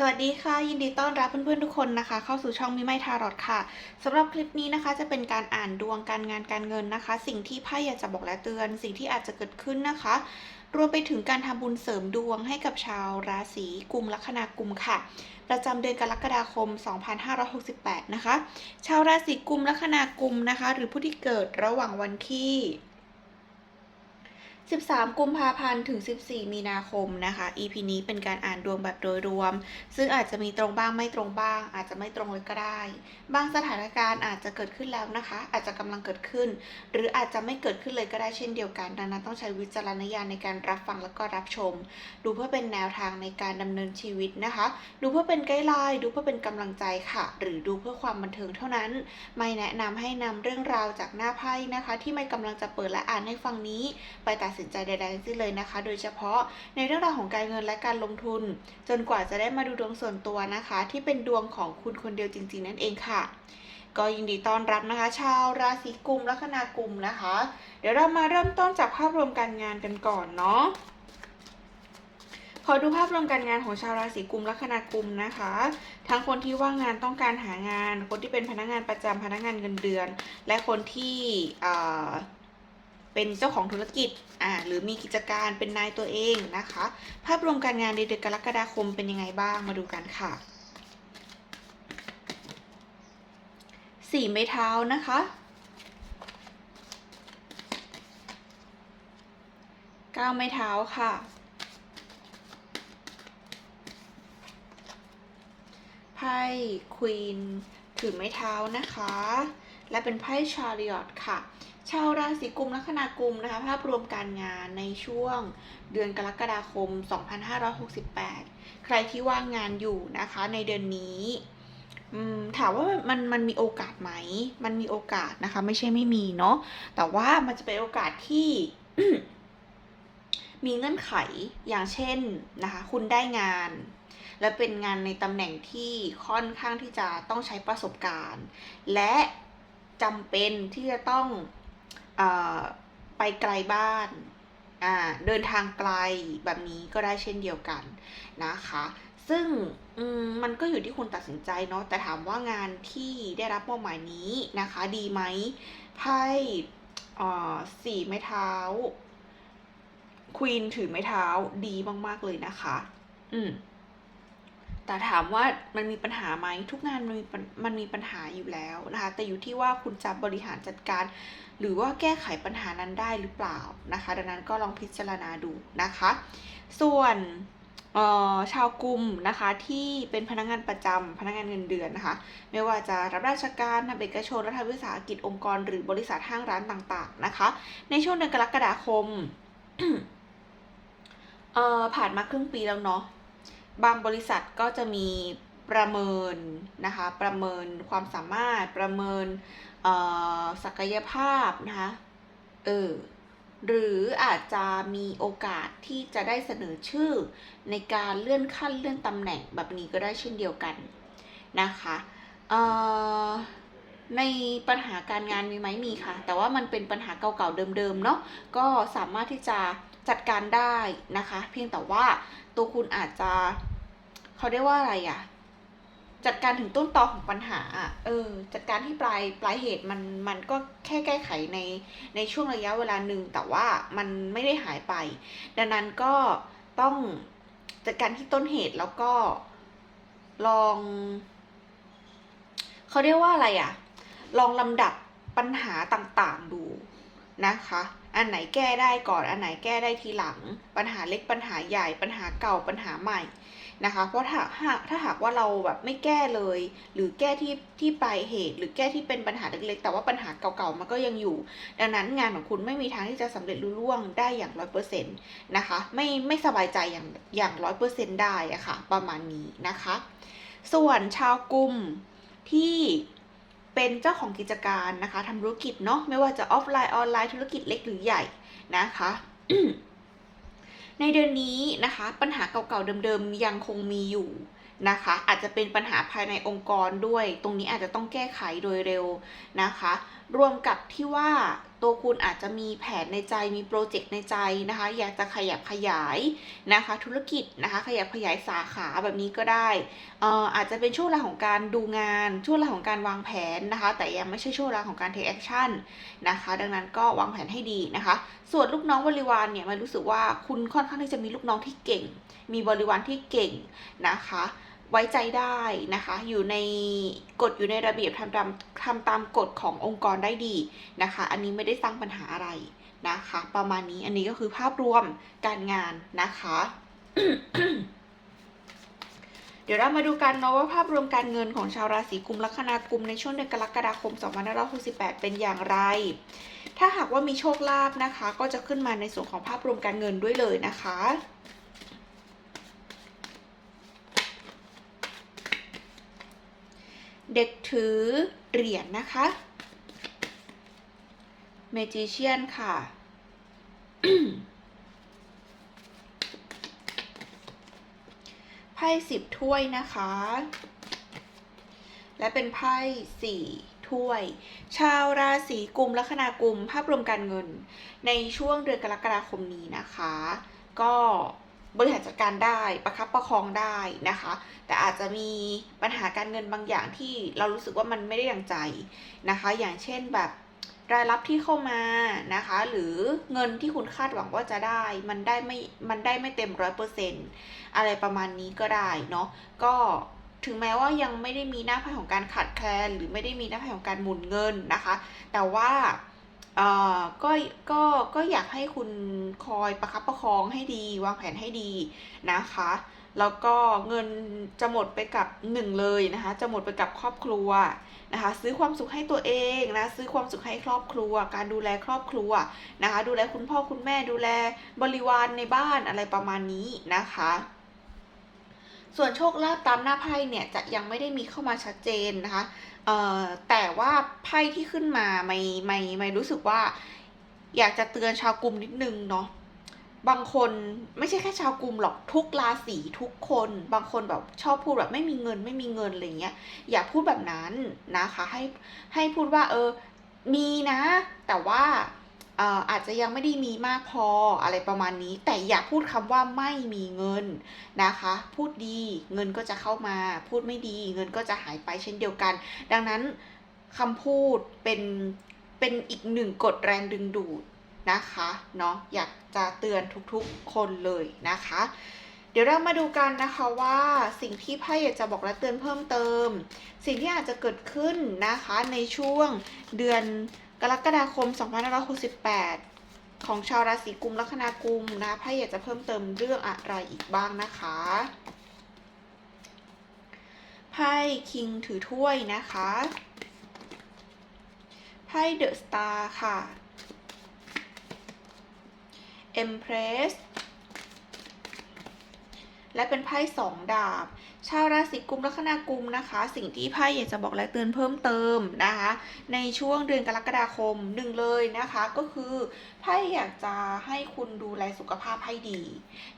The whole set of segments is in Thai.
สวัสดีค่ะ ยินดีต้อนรับเพื่อนๆทุกคนนะคะ เข้าสู่ช่องมิไมทารอดค่ะสำหรับคลิปนี้นะคะ จะเป็นการอ่านดวงการงานการเงินนะคะ สิ่งที่ไพ่อยากจะบอกและเตือน สิ่งที่อาจจะเกิดขึ้นนะคะ รวมไปถึงการทำบุญเสริมดวงให้กับชาวราศีกุมลัคนากุมค่ะ ประจำเดือนกรกฎาคม 2568 นะคะ ชาวราศีกุมลัคนากุมนะคะ หรือผู้ที่เกิดระหว่างวันที่ 13 กุมภาพันธ์ถึง 14 มีนาคมนะคะ EP นี้เป็นการอ่านดวงแบบโดยรวม ซึ่งอาจจะมีตรงบ้างไม่ตรงบ้าง อาจจะไม่ตรงเลยก็ได้ บางสถานการณ์อาจจะเกิดขึ้นแล้วนะคะ อาจจะกำลังเกิดขึ้น หรืออาจจะไม่เกิดขึ้นเลยก็ได้เช่นเดียวกัน ดังนั้นต้องใช้วิจารณญาณในการรับฟังแล้วก็รับชม ดูเพื่อเป็นแนวทางในการดำเนินชีวิตนะคะ ดูเพื่อเป็นไกด์ไลน์ ดูเพื่อเป็นกำลังใจค่ะ หรือดูเพื่อความบันเทิงเท่านั้น ไม่แนะนำให้นำเรื่องราวจากหน้าไพ่นะคะ ที่ไม่กำลังจะเปิดและอ่านให้ฟังนี้ไปตัดสินใจใดๆทั้งสิ้นเลยนะคะ โดยเฉพาะในเรื่องราวของการเงินและการลงทุน จนกว่าจะได้มาดูดวงส่วนตัวนะคะ ที่เป็นดวงของคุณคนเดียวจริง ๆ นั่นเองค่ะ ก็ยินดีต้อนรับนะคะ ชาวราศีกุมลัคนากุมนะคะ เดี๋ยวเรามาเริ่มต้นจากภาพรวมการงานกันก่อนเนาะขอดูภาพรวมการงานของชาวราศีกุมลัคนากุมนะคะ ทั้งคนที่ว่างงานต้องการหางาน คนที่เป็นพนักงานประจำพนักงานเงินเดือน และคนที่อ่า เป็นเจ้าของธุรกิจอ่าหรือมีกิจการเป็นนายตัวเองนะคะ ภาพรวมการงานในเดือนกรกฎาคมเป็นยังไงบ้างมาดูกันค่ะสี่ไม้เท้านะคะเก้าไม้เท้าค่ะ ไพ่ควีนถือไม้เท้านะคะ และเป็นไพ่ชาริอตค่ะ ชาวราศีกุมลัคนากุมนะคะภาพรวมการงานในช่วงเดือนกรกฎาคม 2568 ใครที่ว่างงานอยู่นะคะในเดือนนี้ถามว่ามันมันมีโอกาสไหม มันมีโอกาสนะคะ ไม่ใช่ไม่มีเนาะแต่ว่ามันจะเป็นโอกาสที่มีเงื่อนไขอย่างเช่นนะคะ คุณได้งาน และเป็นงานในตำแหน่งที่ค่อนข้างที่จะต้องใช้ประสบการณ์ และจำเป็นที่จะต้อง ไปไกลบ้านอ่าเดินทางไกลแบบนี้ก็ได้เช่นเดียวกันนะคะ ซึ่งมมันก็อยู่ที่คุณตัดสินใจเนาะแต่ถามว่างานที่ได้รับมอบหมายนี้นะคะ ดีไหมไพ่อ่อสี่ไม้เท้าควีนถือไม้เท้าดีมาก ๆ เลยนะคะ อืม แต่ถามว่ามันมีปัญหาไหมทุกงานมันมีปัญมันมีปัญหาอยู่แล้วนะคะแต่อยู่ที่ว่าคุณจะบริหารจัดการ หรือว่าแก้ไขปัญหานั้นได้หรือเปล่านะคะ ดังนั้นก็ลองพิจารณาดูนะคะ ส่วนเอ่อชาวกลุ่มนะคะที่เป็นพนักงานประจำพนักงานเงินเดือนนะคะ ไม่ว่าจะรับราชการทำเอกชนรัฐวิสาหกิจองค์กร หรือบริษัทห้างร้านต่างๆนะคะ ในช่วงเดือนกรกฎาคมเออผ่านมาครึ่งปีแล้วเนาะ บางบริษัทก็จะมีประเมินนะคะ ประเมินความสามารถประเมินศักยภาพนะคะเออหรืออาจจะมีโอกาสที่จะได้เสนอชื่อในการเลื่อนขั้นเลื่อนตำแหน่งแบบนี้ก็ได้เช่นเดียวกันนะคะในปัญหาการงานมีไหมมีค่ะ แต่ว่ามันเป็นปัญหาเก่าๆเดิมๆเนาะก็สามารถที่จะจัดการได้นะคะ เพียงแต่ว่าตัวคุณอาจจะ เขาเรียกว่าอะไรอะจัดการถึงต้นตอของปัญหาอะเออ จัดการที่ปลายปลายเหตุมันมันก็แค่แก้ไขในในช่วงระยะเวลาหนึ่งแต่ว่ามันไม่ได้หายไป ดังนั้นก็ต้องจัดการที่ต้นเหตุแล้วก็ลอง เขาเรียกว่าอะไรอะ ลองลำดับปัญหาต่างๆดูนะคะ อันไหนแก้ได้ก่อน อันไหนแก้ได้ทีหลัง ปัญหาเล็กปัญหาใหญ่ ปัญหาเก่าปัญหาใหม่ นะคะ เพราะถ้าหากถ้าหากว่าเราแบบไม่แก้เลย หรือแก้ที่ที่ปลายเหตุ หรือแก้ที่เป็นปัญหาเล็กๆ แต่ว่าปัญหาเก่าๆมันก็ยังอยู่ ดังนั้นงานของคุณไม่มีทางที่จะสำเร็จรุ่ล่วงได้อย่างร้อยเปอร์เซ็นต์นะคะ ไม่ไม่สบายใจอย่างอย่างร้อยเปอร์เซ็นต์ได้อะค่ะ ประมาณนี้นะคะ ส่วนชาวกลุ่มที่เป็นเจ้าของกิจการนะคะทำธุรกิจเนาะไม่ว่าจะออฟไลน์ออนไลน์ธุรกิจเล็กหรือใหญ่นะคะ ในเดือนนี้นะคะ ปัญหาเก่าๆเดิมๆยังคงมีอยู่นะคะ อาจจะเป็นปัญหาภายในองค์กรด้วย ตรงนี้อาจจะต้องแก้ไขโดยเร็วนะคะ รวมกับที่ว่า ตัวคุณอาจจะมีแผนในใจมีโปรเจกต์ในใจนะคะ อยากจะขยับขยายนะคะ ธุรกิจนะคะ ขยับขยายสาขาแบบนี้ก็ได้อ่ออาจจะเป็นช่วงเวลาของการดูงาน ช่วงเวลาของการวางแผนนะคะ แต่ยังไม่ใช่ช่วงเวลาของการ take action นะคะ ดังนั้นก็วางแผนให้ดีนะคะ ส่วนลูกน้องบริวารเนี่ยมันรู้สึกว่าคุณค่อนข้างที่จะมีลูกน้องที่เก่ง มีบริวารที่เก่งนะคะ ไว้ใจได้นะคะ อยู่ในกฎอยู่ในระเบียบทำตามทำตามกฎขององค์กรได้ดีนะคะ อันนี้ไม่ได้สร้างปัญหาอะไรนะคะ ประมาณนี้อันนี้ก็คือภาพรวมการงานนะคะ เดี๋ยวเรามาดูกันเนาะว่าภาพรวมการเงินของชาวราศีกุมลัคนากุมในช่วงเดือนกรกฎาคม 2568 เป็นอย่างไร ถ้าหากว่ามีโชคลาภนะคะ ก็จะขึ้นมาในส่วนของภาพรวมการเงินด้วยเลยนะคะ เด็กถือเหรียญนะคะ เมจิเชียนค่ะ ไพ่สิบถ้วยนะคะ และเป็นไพ่สี่ถ้วย ชาวราศีกุมลัคนากุมภาพรวมการเงิน ในช่วงเดือนกรกฎาคมนี้นะคะ ก็ บริหารจัดการได้ประคับประคองได้นะคะ แต่อาจจะมีปัญหาการเงินบางอย่างที่เรารู้สึกว่ามันไม่ได้อย่างใจนะคะ อย่างเช่นแบบรายรับที่เข้ามานะคะ หรือเงินที่คุณคาดหวังว่าจะได้ มันได้ไม่มันได้ไม่เต็มร้อยเปอร์เซ็นต์อะไรประมาณนี้ก็ได้เนาะก็ถึงแม้ว่ายังไม่ได้มีหน้าไพ่ของการขาดแคลนหรือไม่ได้มีหน้าไพ่ของการหมุนเงินนะคะ แต่ว่า ก็ก็ก็อยากให้คุณคอยประคับประคองให้ดีวางแผนให้ดีนะคะ แล้วก็เงินจะหมดไปกับหนึ่งเลยนะคะ จะหมดไปกับครอบครัวนะคะ ซื้อความสุขให้ตัวเองนะซื้อความสุขให้ครอบครัว การดูแลครอบครัวนะคะ ดูแลคุณพ่อคุณแม่ดูแลบริวารในบ้านอะไรประมาณนี้นะคะ ส่วนโชคลาภตามหน้าไพ่เนี่ยจะยังไม่ได้มีเข้ามาชัดเจนนะคะเอ่อแต่ว่าไพ่ที่ขึ้นมาไม่ไม่ไม่รู้สึกว่า อยากจะเตือนชาวกลุ่มนิดนึงเนาะบางคนไม่ใช่แค่ชาวกลุ่มหรอกทุกราศีทุกคน บางคนแบบชอบพูดแบบไม่มีเงินไม่มีเงินอะไรเงี้ยอย่าพูดแบบนั้นนะคะ ให้ให้พูดว่าเออมีนะ แต่ว่า อาจจะยังไม่ได้มีมากพออะไรประมาณนี้ แต่อย่าพูดคำว่าไม่มีเงินนะคะ พูดดีเงินก็จะเข้ามา พูดไม่ดีเงินก็จะหายไปเช่นเดียวกัน ดังนั้นคำพูดเป็นเป็นอีกหนึ่งกฎแรงดึงดูดนะคะเนาะอยากจะเตือนทุกๆคนเลยนะคะ เดี๋ยวเรามาดูกันนะคะว่าสิ่งที่ไพ่อยากจะบอกและเตือนเพิ่มเติม สิ่งที่อาจจะเกิดขึ้นนะคะในช่วงเดือน กรกฎาคม 2568 ของชาวราศีกุมลัคนากุมนะไพ่อยากจะเพิ่มเติมเรื่องอะไรอีกบ้างนะคะไพ่คิงถือถ้วยนะคะไพ่เดอะสตาร์ค่ะ Empress และเป็นไพ่สองดาบ ชาวราศีกุมลัคนากุมนะคะ สิ่งที่ไพ่อยากจะบอกและเตือนเพิ่มเติมนะคะ ในช่วงเดือนกรกฎาคมหนึ่งเลยนะคะ ก็คือไพ่อยากจะให้คุณดูแลสุขภาพให้ดี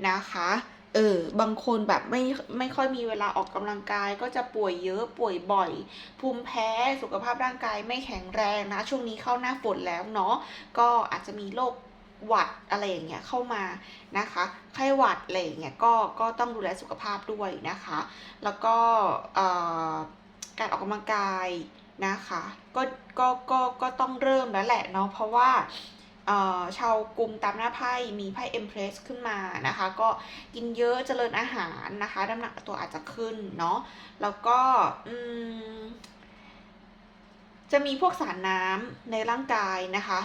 นะคะเออบางคนแบบไม่ไม่ค่อยมีเวลาออกกำลังกาย ก็จะป่วยเยอะป่วยบ่อย ภูมิแพ้สุขภาพร่างกายไม่แข็งแรงนะ ช่วงนี้เข้าหน้าฝนแล้วเนาะก็อาจจะมีโรค หวัดอะไรอย่างเงี้ยเข้ามานะคะไข้หวัดอะไรอย่างเงี้ยก็ก็ต้องดูแลสุขภาพด้วยนะคะ แล้วก็การออกกำลังกายนะคะก็ก็ก็ก็ต้องเริ่มแล้วแหละเนาะเพราะว่าชาวกลุ่มตามหน้าไพ่มีไพ่เอ็มเพรสขึ้นมานะคะ ก็กินเยอะเจริญอาหารนะคะน้ำหนักตัวอาจจะขึ้นเนาะแล้วก็จะมีพวกสารน้ำในร่างกายนะคะ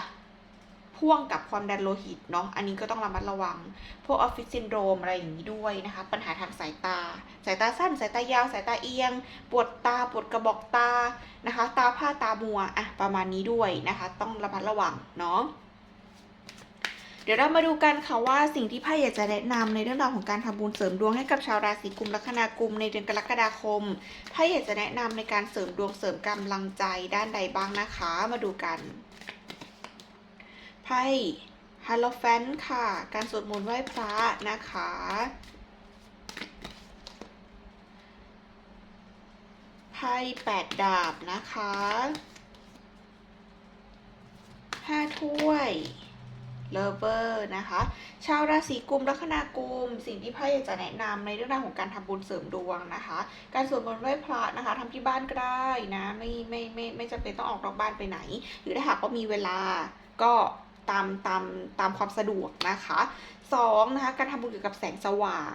พ่วงกับความดันโลหิตเนาะ อันนี้ก็ต้องระมัดระวัง พวกออฟฟิศซินโดรมอะไรอย่างนี้ด้วยนะคะ ปัญหาทางสายตา สายตาสั้น สายตายาว สายตาเอียง ปวดตา ปวดกระบอกตา นะคะ ตาผ้าตามัว อะ ประมาณนี้ด้วยนะคะ ต้องระมัดระวังเนาะเดี๋ยวเรามาดูกันค่ะว่าสิ่งที่ไพ่อยากจะแนะนำในเรื่องราวของการทำบุญเสริมดวงให้กับชาวราศีกุมลัคนากุมในเดือนกรกฎาคมไพ่อยากจะแนะนำในการเสริมดวงเสริมกำลังใจด้านใดบ้างนะคะ มาดูกัน ไพ่ฮาโลแฟนค่ะ การสวดมนต์ไหว้พระนะคะ ไพ่แปดดาบนะคะห้าถ้วยเลเวอร์นะคะ ชาวราศีกุมลัคนากุม สิ่งที่ไพ่อยากจะแนะนำในเรื่องราวของการทำบุญเสริมดวงนะคะ การสวดมนต์ไหว้พระนะคะทำที่บ้านก็ได้นะ ไม่ไม่ไม่ไม่จำเป็นต้องออกนอกบ้านไปไหน หรือถ้าหากว่ามีเวลาก็ ตามตามตามความสะดวกนะคะ สองนะคะการทำบุญเกี่ยวกับแสงสว่าง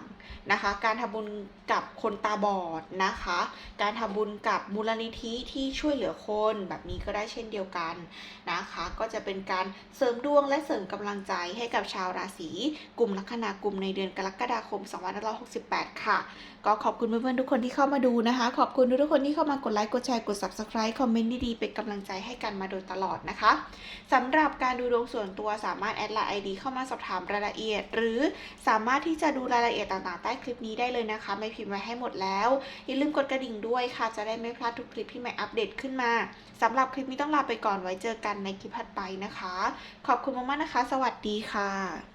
นะคะ การทำบุญกับคนตาบอดนะคะ การทำบุญกับมูลนิธิที่ช่วยเหลือคนแบบนี้ก็ได้เช่นเดียวกันนะคะ ก็จะเป็นการเสริมดวงและเสริมกำลังใจให้กับชาวราศีกุมลัคนากุมในเดือนกรกฎาคม 2568 ค่ะ ก็ขอบคุณเพื่อนๆทุกคนที่เข้ามาดูนะคะ ขอบคุณทุกๆคนที่เข้ามากดไลค์กดแชร์กด subscribe คอมเมนต์ดีๆเป็นกำลังใจให้กันมาโดยตลอดนะคะสำหรับการดูดวงส่วนตัวสามารถแอดไลน์ ID เข้ามาสอบถามรายละเอียดหรือสามารถที่จะดูรายละเอียดต่างๆ ใต้คลิปนี้ได้เลยนะคะ ไม่พิมพ์ไว้ให้หมดแล้ว อย่าลืมกดกระดิ่งด้วยค่ะ จะได้ไม่พลาดทุกคลิปที่ใหม่อัปเดตขึ้นมาสำหรับคลิปนี้ต้องลาไปก่อนไว้เจอกันในคลิปถัดไปนะคะ ขอบคุณมากๆนะคะ สวัสดีค่ะ